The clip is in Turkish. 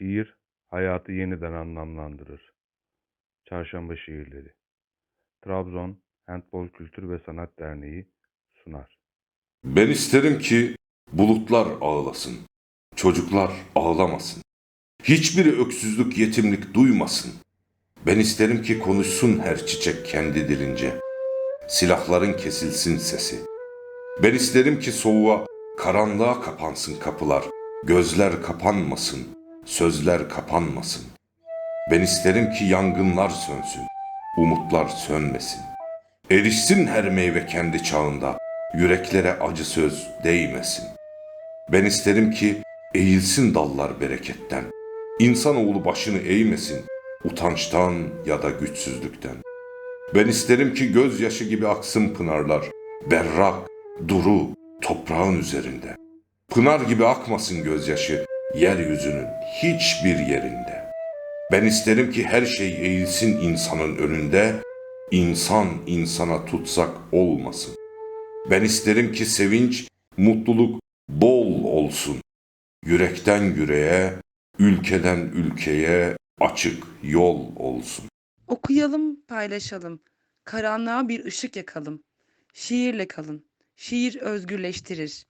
Şiir hayatı yeniden anlamlandırır. Çarşamba şiirleri. Trabzon Handbol Kültür ve Sanat Derneği sunar. Ben isterim ki bulutlar ağlasın, çocuklar ağlamasın. Hiçbiri öksüzlük, yetimlik duymasın. Ben isterim ki konuşsun her çiçek kendi dilince. Silahların kesilsin sesi. Ben isterim ki soğuğa, karanlığa kapansın kapılar. Gözler kapanmasın, sözler kapanmasın. Ben isterim ki yangınlar sönsün, umutlar sönmesin. Erişsin her meyve kendi çağında, yüreklere acı söz değmesin. Ben isterim ki eğilsin dallar bereketten, insanoğlu başını eğmesin, utançtan ya da güçsüzlükten. Ben isterim ki gözyaşı gibi aksın pınarlar, berrak, duru, toprağın üzerinde. Pınar gibi akmasın gözyaşı, yeryüzünün hiçbir yerinde. Ben isterim ki her şey eğilsin insanın önünde, insan insana tutsak olmasın. Ben isterim ki sevinç, mutluluk bol olsun. Yürekten yüreğe, ülkeden ülkeye açık yol olsun. Okuyalım, paylaşalım. Karanlığa bir ışık yakalım. Şiirle kalın. Şiir özgürleştirir.